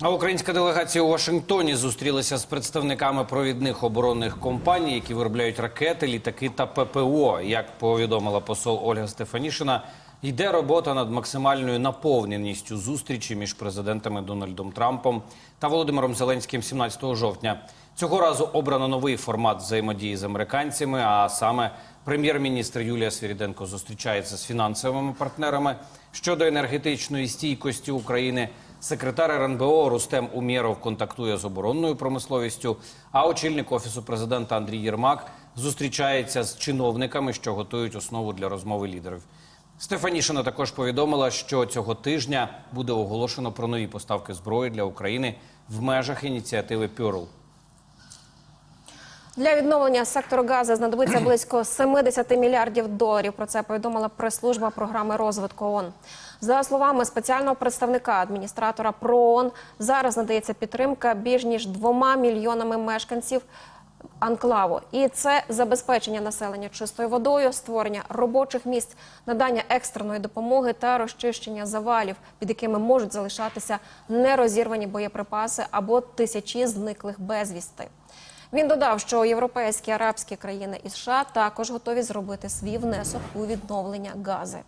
А українська делегація у Вашингтоні зустрілася з представниками провідних оборонних компаній, які виробляють ракети, літаки та ППО. Як повідомила посол Ольга Стефанішина, йде робота над максимальною наповненістю зустрічі між президентами Дональдом Трампом та Володимиром Зеленським 17 жовтня. Цього разу обрано новий формат взаємодії з американцями. А саме прем'єр-міністр Юлія Свіріденко зустрічається з фінансовими партнерами щодо енергетичної стійкості України. Секретар РНБО Рустем Умєров контактує з оборонною промисловістю. А очільник офісу президента Андрій Єрмак зустрічається з чиновниками, що готують основу для розмови лідерів. Стефанішина також повідомила, що цього тижня буде оголошено про нові поставки зброї для України в межах ініціативи Пюрл. Для відновлення сектору газу знадобиться близько 70 мільярдів доларів. Про це повідомила прес-служба програми розвитку ООН. За словами спеціального представника адміністратора ПРООН, зараз надається підтримка більш ніж двома мільйонами мешканців анклаву. І це забезпечення населення чистою водою, створення робочих місць, надання екстреної допомоги та розчищення завалів, під якими можуть залишатися нерозірвані боєприпаси або тисячі зниклих безвісти. Він додав, що європейські арабські країни і США також готові зробити свій внесок у відновлення гази.